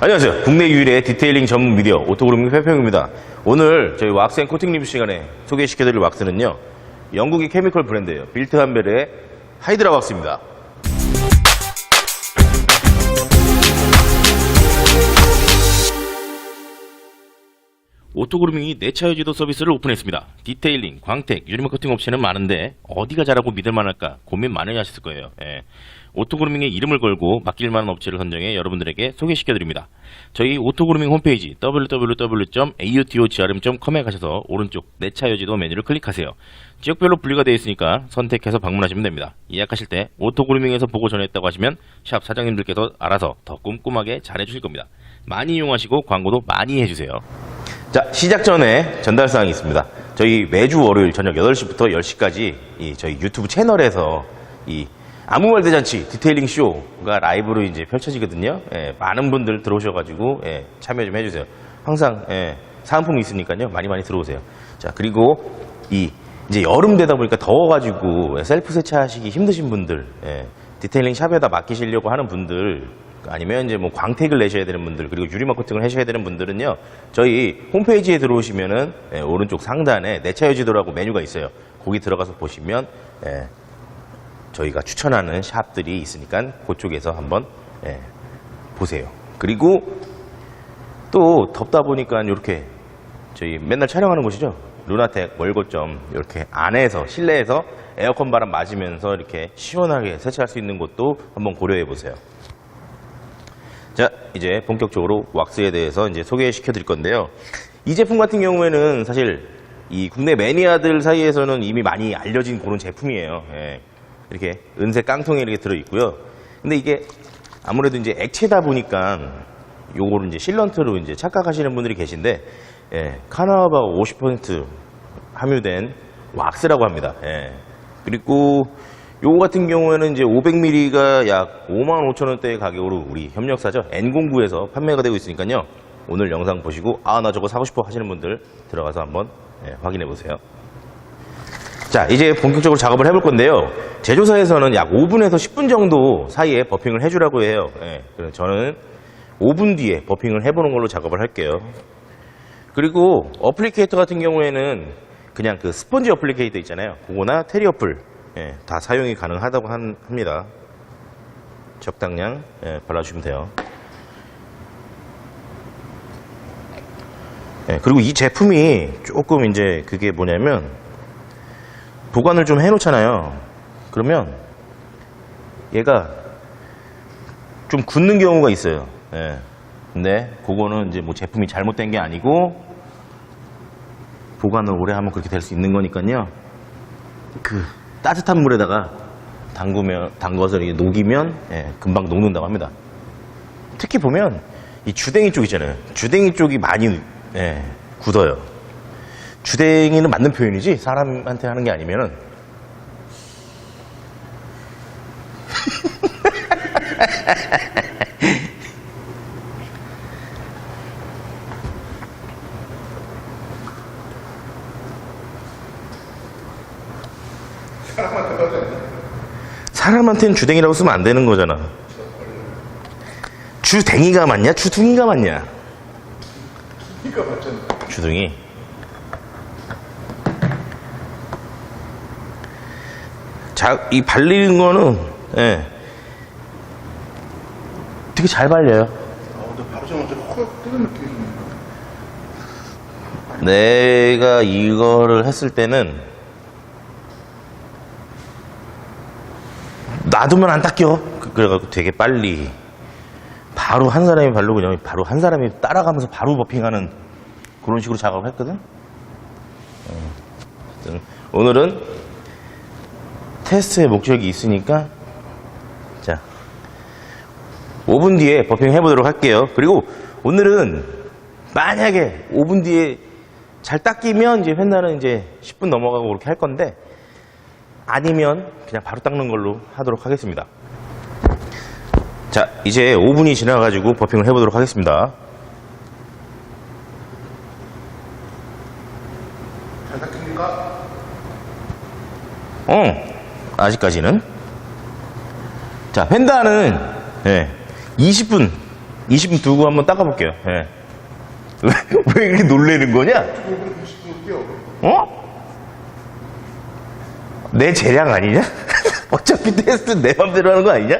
안녕하세요. 국내 유일의 디테일링 전문 미디어 오토그루밍 페평입니다. 오늘 저희 왁스 앤 코팅 리뷰 시간에 소개시켜드릴 왁스는요. 영국의 케미컬 브랜드예요. 빌트 한벨의 하이드라 왁스입니다. 오토그루밍이 내차 유지도 서비스를 오픈했습니다. 디테일링, 광택, 유리막 커팅 옵션은 많은데 어디가 잘하고 믿을 만할까 고민 많이 하셨을 거예요. 예. 오토그루밍의 이름을 걸고 맡길 만한 업체를 선정해 여러분들에게 소개시켜드립니다. 저희 오토그루밍 홈페이지 www.autogrm.com에 가셔서 오른쪽 내차 유지도 메뉴를 클릭하세요. 지역별로 분류가 되어 있으니까 선택해서 방문하시면 됩니다. 예약하실 때 오토그루밍에서 보고 전했다고 하시면 샵 사장님들께서 알아서 더 꼼꼼하게 잘해주실 겁니다. 많이 이용하시고 광고도 많이 해주세요. 자, 시작 전에 전달사항이 있습니다. 저희 매주 월요일 저녁 8시부터 10시까지 이 저희 유튜브 채널에서 이 아무 말 대잔치 디테일링 쇼가 라이브로 이제 펼쳐지거든요. 예, 많은 분들 들어오셔가지고 예, 참여 좀 해주세요. 항상 예, 사은품이 있으니까요. 많이 많이 들어오세요. 자, 그리고 이 이제 여름 되다 보니까 더워가지고 셀프 세차하시기 힘드신 분들, 예, 디테일링 샵에다 맡기시려고 하는 분들, 아니면 이제 뭐 광택을 내셔야 되는 분들, 그리고 유리막 코팅을 하셔야 되는 분들은요, 저희 홈페이지에 들어오시면은 예, 오른쪽 상단에 내차 유지도라고 메뉴가 있어요. 거기 들어가서 보시면 예, 저희가 추천하는 샵들이 있으니까 그쪽에서 한번 예, 보세요. 그리고 또 덥다 보니까 이렇게 저희 맨날 촬영하는 곳이죠. 루나텍 월고점 이렇게 안에서 실내에서 에어컨 바람 맞으면서 이렇게 시원하게 세차할 수 있는 곳도 한번 고려해 보세요. 자, 이제 본격적으로 왁스에 대해서 이제 소개시켜 드릴 건데요. 이 제품 같은 경우에는 사실 이 국내 매니아들 사이에서는 이미 많이 알려진 그런 제품이에요. 예. 이렇게 은색 깡통에 이렇게 들어 있고요. 근데 이게 아무래도 이제 액체다 보니까 요거를 이제 실런트로 이제 착각하시는 분들이 계신데 예, 카나바가 50% 함유된 왁스라고 합니다. 예. 그리고 요거 같은 경우에는 이제 500ml가 약 5만 5천 원대의 가격으로 우리 협력사죠 N09에서 판매가 되고 있으니까요. 오늘 영상 보시고 아 나 저거 사고 싶어 하시는 분들 들어가서 한번 예, 확인해 보세요. 자, 이제 본격적으로 작업을 해볼 건데요. 제조사에서는 약 5분에서 10분 정도 사이에 버핑을 해주라고 해요. 예, 그래서 저는 5분 뒤에 버핑을 해보는 걸로 작업을 할게요. 그리고 어플리케이터 같은 경우에는 그냥 그 스펀지 어플리케이터 있잖아요. 그거나 테리 어플 예, 다 사용이 가능하다고 한- 합니다. 적당량 예, 발라주시면 돼요. 예, 그리고 이 제품이 조금 이제 그게 뭐냐면 보관을 좀 해놓잖아요. 그러면 얘가 좀 굳는 경우가 있어요. 예. 근데 그거는 이제 뭐 제품이 잘못된 게 아니고 보관을 오래 하면 그렇게 될 수 있는 거니까요. 그 따뜻한 물에다가 담그면 담궈서 이렇게 녹이면 예, 금방 녹는다고 합니다. 특히 보면 이 주댕이 쪽 있잖아요. 주댕이 쪽이 많이 예, 굳어요. 주댕이는 맞는 표현이지 사람한테 하는 게 아니면은 사람한테는 주댕이라고 쓰면 안 되는 거잖아. 주댕이가 맞냐? 주둥이가 맞냐? 주둥이. 자, 이 발리는 거는, 예. 되게 잘 발려요. 느낌이 내가 이거를 했을 때는, 놔두면 안 닦여. 그- 그래갖고 되게 빨리, 바로 한 사람이 바르고 그냥 바로 한 사람이 따라가면서 바로 버핑하는 그런 식으로 작업을 했거든. 어, 오늘은 테스트의 목적이 있으니까 자 5분 뒤에 버핑 해보도록 할게요. 그리고 오늘은 만약에 5분 뒤에 잘 닦이면 이제 횡단은 이제 10분 넘어가고 그렇게 할 건데 아니면 그냥 바로 닦는 걸로 하도록 하겠습니다. 자 이제 5분이 지나가지고 버핑을 해보도록 하겠습니다. 잘 닦입니까? 어, 아직까지는. 자, 횡단은, 예, 20분 20분 두고 한번 닦아볼게요. 예. 왜, 왜 이렇게 놀래는 거냐? 5분 20분 뛰어. 어? 내 재량 아니냐? 어차피 테스트 내 맘대로 하는 거 아니냐?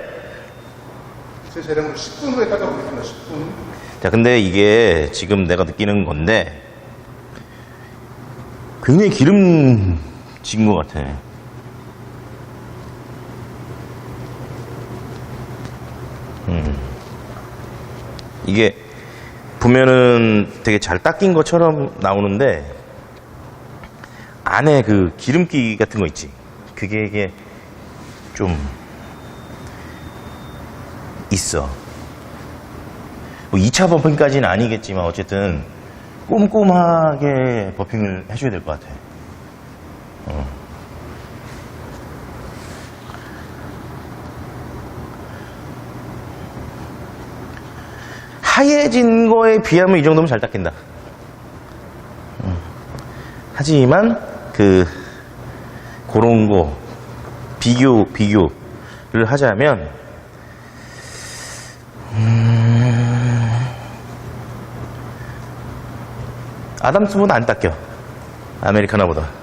제 재량으로 10분 후에 닦아보겠습니다. 10분. 자, 근데 이게 지금 내가 느끼는 건데 굉장히 기름진 것 같아. 음. 이게 보면은 되게 잘 닦인 것처럼 나오는데 안에 그 기름기 같은 거 있지. 그게 이게 좀 있어. 뭐 2차 버핑까지는 아니겠지만 어쨌든 꼼꼼하게 버핑을 해줘야 될 것 같아. 어. 하얘진 거에 비하면 이 정도면 잘 닦인다. 음. 하지만 그 그런 거 비교 비교를 하자면 아담스보다 안 닦여. 아메리카나보다.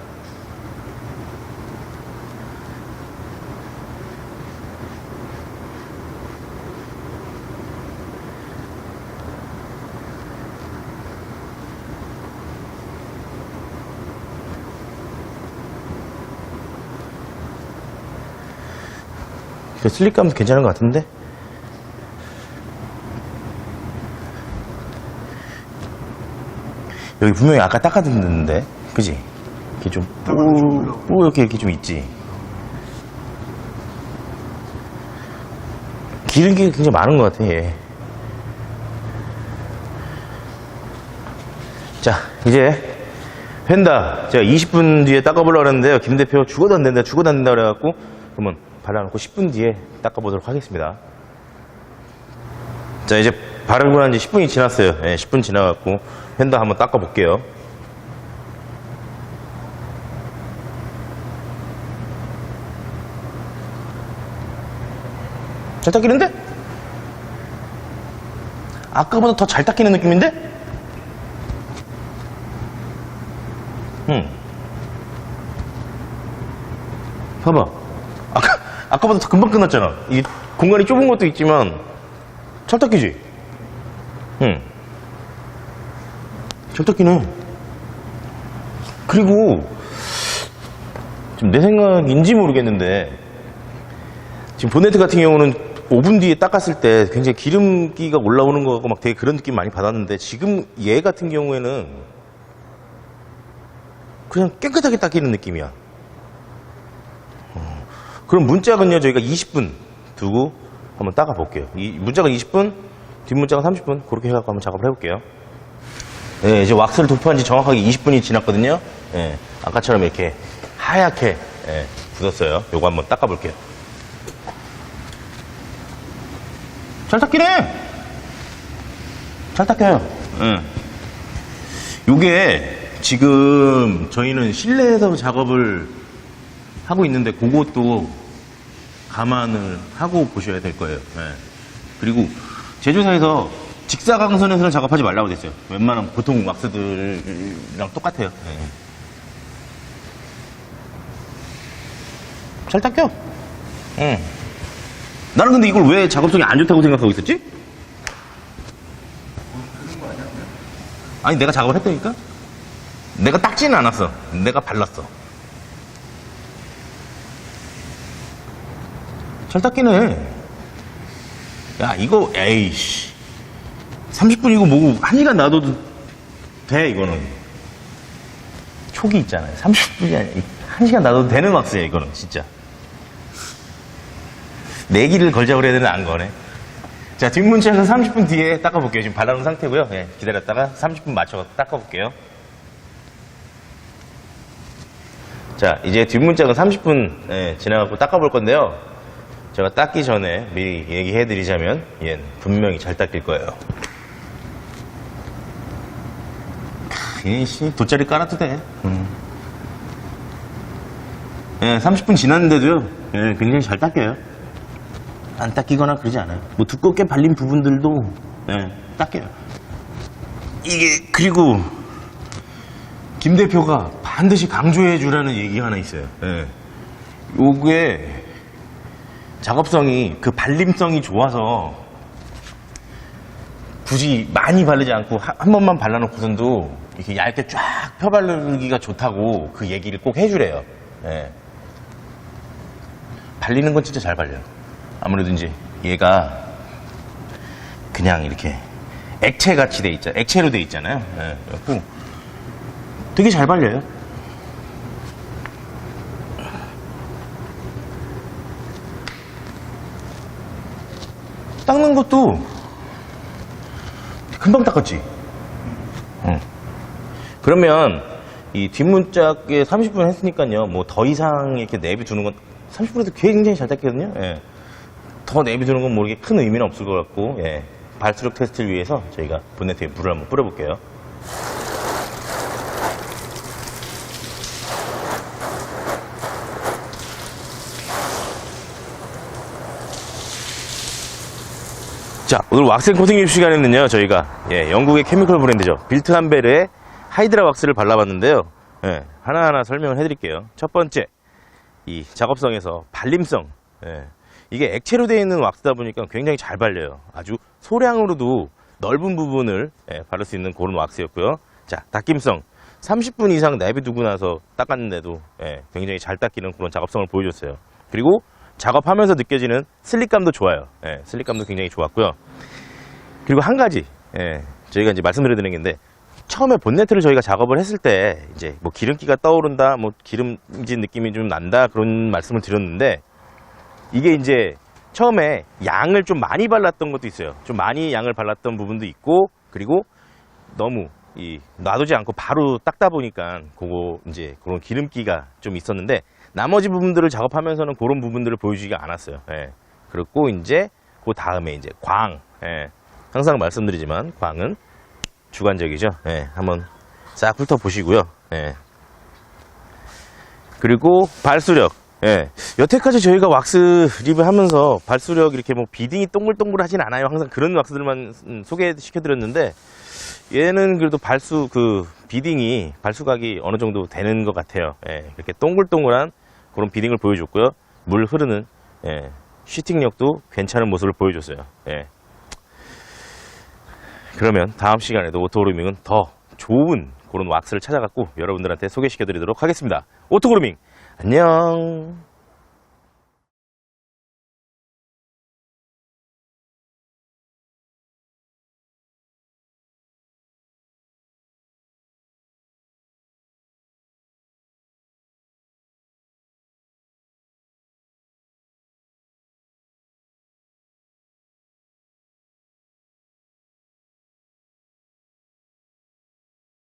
슬립감도 괜찮은 것 같은데? 여기 분명히 아까 닦아뒀는데, 그지? 이렇게 좀, 뽀, 뽀, 이렇게, 이렇게 좀 있지. 기름기가 굉장히 많은 것 같아, 얘. 자, 이제, 펜다. 제가 20분 뒤에 닦아보려고 했는데요. 김 대표 죽어도 안 된다, 죽어도 안 된다 그래갖고, 그러면 발라놓고 10분 뒤에 닦아보도록 하겠습니다. 자, 이제 바르고 난 지 10분이 지났어요. 예, 10분 지나갖고 펜다 한번 닦아볼게요. 잘 닦이는데? 아까보다 더 잘 닦이는 느낌인데? 응. 봐봐. 아까, 아까보다 더 금방 끝났잖아. 이 공간이 좁은 것도 있지만, 잘 닦이지? 응. 잘 닦이네. 그리고, 지금 내 생각인지 모르겠는데, 지금 보네트 같은 경우는 5분 뒤에 닦았을 때 굉장히 기름기가 올라오는 것 같고 막 되게 그런 느낌 많이 받았는데, 지금 얘 같은 경우에는 그냥 깨끗하게 닦이는 느낌이야. 그럼 문짝은요, 저희가 20분 두고 한번 닦아 볼게요. 이 문짝은 20분, 뒷문짝은 30분, 그렇게 해갖고 한번 작업을 해볼게요. 네, 이제 왁스를 도포한 지 정확하게 20분이 지났거든요. 네, 아까처럼 이렇게 하얗게 예, 굳었어요. 요거 한번 닦아 볼게요. 잘 닦이네! 잘 닦여요. 예. 요게 지금 저희는 실내에서 작업을 하고 있는데 그것도 감안을 하고 보셔야 될 거예요. 예. 그리고 제조사에서 직사광선에서는 작업하지 말라고 됐어요. 웬만한 보통 왁스들이랑 똑같아요. 예. 잘 닦여. 응. 나는 근데 이걸 왜 작업성이 안 좋다고 생각하고 있었지? 아니 내가 작업을 했다니까? 내가 닦지는 않았어. 내가 발랐어. 잘 닦이네. 야, 이거, 에이씨. 30분이고 뭐고, 한 시간 놔둬도 돼, 이거는. 촉이 있잖아요. 30분이 아니라, 한 시간 놔둬도 되는 왁스야, 이거는, 진짜. 내기를 걸자고 그래야 되는 안 거네. 자, 뒷문짝은 30분 뒤에 닦아볼게요. 지금 발라놓은 상태고요. 예, 기다렸다가 30분 맞춰 닦아볼게요. 자, 이제 뒷문짝은 30분 예, 지나가고 닦아볼 건데요. 제가 닦기 전에 미리 얘기해드리자면 얘는 분명히 잘 닦일 거예요. 이씨 돗자리 깔아도 돼. 음. 예, 30분 지났는데도요. 예, 굉장히 잘 닦여요. 안 닦이거나 그러지 않아요. 뭐 두껍게 발린 부분들도 예, 닦여요. 이게, 그리고, 김 대표가 반드시 강조해 주라는 얘기가 하나 있어요. 예. 요게, 작업성이, 그 발림성이 좋아서, 굳이 많이 바르지 않고 한, 한 번만 발라놓고선도 이렇게 얇게 쫙 펴바르기가 좋다고 그 얘기를 꼭 해주래요. 예. 발리는 건 진짜 잘 발려요. 아무래도 이제 얘가 그냥 이렇게 액체 같이 돼 있잖아요. 액체로 돼 있잖아요. 예. 되게 잘 발려요. 닦는 것도 금방 닦았지. 응. 그러면 이 뒷문짝에 30분 했으니까요. 뭐 더 이상 이렇게 내비두는 건 30분에도 굉장히 잘 닦거든요. 예. 더 내비두는 건뭐 이렇게 큰 의미는 없을 것 같고 예. 발수력 테스트를 위해서 저희가 본네트에 물을 한번 뿌려볼게요. 자, 오늘 왁싱 코팅 립 시간에는요, 저희가, 예, 영국의 케미컬 브랜드죠. 빌트 한벨의 하이드라 왁스를 발라봤는데요. 예, 하나하나 설명을 해드릴게요. 첫 번째, 이 작업성에서 발림성. 예, 이게 액체로 되어 있는 왁스다 보니까 굉장히 잘 발려요. 아주 소량으로도 넓은 부분을 예, 바를 수 있는 그런 왁스였고요. 자, 닦임성. 30분 이상 내비두고 나서 닦았는데도 예, 굉장히 잘 닦이는 그런 작업성을 보여줬어요. 그리고 작업하면서 느껴지는 슬립감도 좋아요. 예, 슬립감도 굉장히 좋았고요. 그리고 한 가지, 예, 저희가 이제 되는 게 처음에 본네트를 저희가 작업을 했을 때 이제 뭐 기름기가 떠오른다, 뭐 기름진 느낌이 좀 난다 그런 말씀을 드렸는데 이게 이제 처음에 양을 좀 많이 발랐던 것도 있어요. 좀 많이 양을 발랐던 부분도 있고 그리고 너무 이 놔두지 않고 바로 닦다 보니까 그거 이제 그런 기름기가 좀 있었는데 나머지 부분들을 작업하면서는 그런 부분들을 보여주지가 않았어요. 예. 그리고 이제 그 다음에 이제 광. 예. 항상 말씀드리지만 광은 주관적이죠. 예. 한번 싹 훑어 보시고요. 예. 그리고 발수력. 예. 여태까지 저희가 왁스 립을 하면서 발수력 이렇게 뭐 비딩이 동글동글 하진 않아요. 항상 그런 왁스들만 음, 소개시켜 드렸는데 얘는 그래도 발수 그 비딩이 발수각이 어느 정도 되는 것 같아요. 예, 이렇게 동글동글한 그런 비딩을 보여줬고요. 물 흐르는 예, 슈팅력도 괜찮은 모습을 보여줬어요. 예. 그러면 다음 시간에도 오토그루밍은 더 좋은 그런 왁스를 찾아갖고 여러분들한테 소개시켜드리도록 하겠습니다. 오토그루밍 안녕.